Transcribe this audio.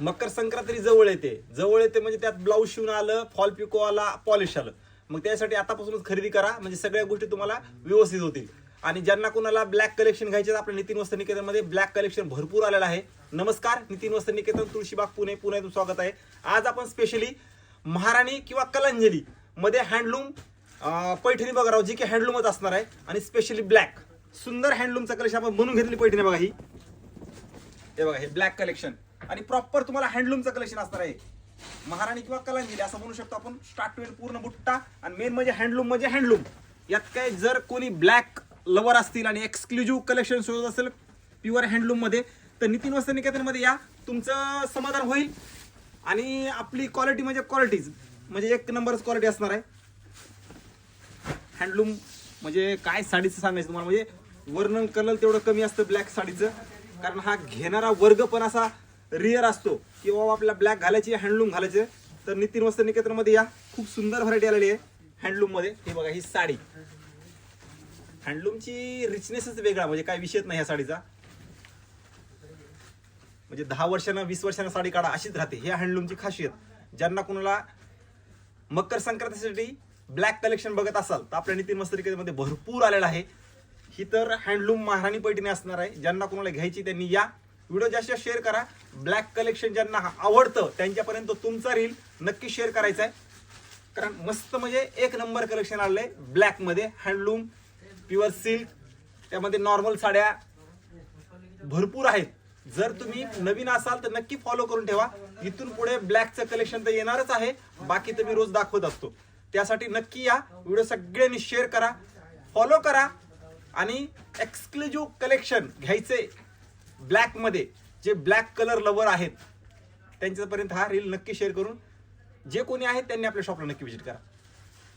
मकर संक्रांती जवळ येते. जवळ येते म्हणजे त्यात ब्लाऊज शिवून आलं फॉल पिको आला पॉलिश आलं. मग त्यासाठी आतापासूनच खरेदी करा. म्हणजे सगळ्या गोष्टी तुम्हाला व्यवस्थित होतील. आणि ज्यांना कोणाला ब्लॅक कलेक्शन घ्यायचे आपल्या नितीन वस्त्र निकेतनमध्ये ब्लॅक कलेक्शन भरपूर आलेलं आहे. नमस्कार नितीन वस्त्र निकेतन तुळशीबाग पुणे पुण्यातून स्वागत आहे. आज आपण स्पेशली महाराणी किंवा कलांजली मध्ये हँडलूम पैठणी बघा राव जी की हँडलूमच असणार आहे. आणि स्पेशली ब्लॅक सुंदर हँडलूमचा कलेक्शन आपण बनवून घेतली पैठणी बघा ही. हे बघा हे ब्लॅक कलेक्शन आणि प्रॉपर तुम्हाला हँडलूमचं कलेक्शन असणार आहे. महाराणी किंवा कलांजली असं म्हणू शकतो आपण. स्टार्ट टू एंड पूर्ण बुट्टा. आणि मेन म्हणजे हँडलूम म्हणजे हँडलूम यात काय जर कोणी ब्लॅक लवर असतील आणि एक्सक्लुझिव्ह कलेक्शन शोधत असेल प्युअर हँडलूममध्ये तर नितीन वस्त्र निकेतनमध्ये या. तुमचं समाधान होईल. आणि आपली क्वालिटी म्हणजे क्वालिटीज म्हणजे एक नंबरच क्वालिटी असणार आहे. हँडलूम म्हणजे काय साडीचं सांगायचं तुम्हाला? म्हणजे वर्णन कलर तेवढं कमी असतं ब्लॅक साडीचं. कारण हा घेणारा वर्ग पण असा रिअर असतो. की बाबा आपल्याला ब्लॅक घालायची हँडलूम घालायचे तर नितीन वस्त्र निकेतनमध्ये या. खूप सुंदर व्हरायटी आलेली आहे हँडलूममध्ये हे बघा ही साडी. हँडलूमची रिचनेसच वेगळा म्हणजे काय विषयच नाही या साडीचा. म्हणजे दहा वर्षानं वीस वर्षानं साडी काढा अशीच राहते. हे हँडलूमची खासियत. ज्यांना कोणाला मकर संक्रांतीसाठी ब्लॅक कलेक्शन बघत असाल तर आपल्या नितीन मध्ये भरपूर आलेला आहे. ही तर हँडलूम महाराणी पैठणी असणार आहे. ज्यांना कोणाला घ्यायची त्यांनी या. व्हिडिओ जास्त शेअर करा. ब्लॅक कलेक्शन ज्यांना आवडतं त्यांच्यापर्यंत तुमचा रील नक्की शेअर करायचा आहे. कारण मस्त म्हणजे एक नंबर कलेक्शन आलंय आहे ब्लॅकमध्ये हँडलूम प्युअर सिल्क त्यामध्ये नॉर्मल साड्या भरपूर आहेत. जर तुम्ही नवीन असाल तर नक्की फॉलो करून ठेवा. इथून पुढे ब्लॅकचं कलेक्शन तर येणारच आहे. बाकी तर मी रोज दाखवत असतो. त्यासाठी नक्की या व्हिडिओ सगळ्यांनी शेअर करा फॉलो करा आणि एक्सक्लुझिव्ह कलेक्शन घ्यायचे ब्लॅकमध्ये जे ब्लॅक कलर लवर आहेत त्यांच्यापर्यंत हा रील नक्की शेअर करून जे कोणी आहेत त्यांनी आपल्या शॉपला नक्की व्हिजिट करा.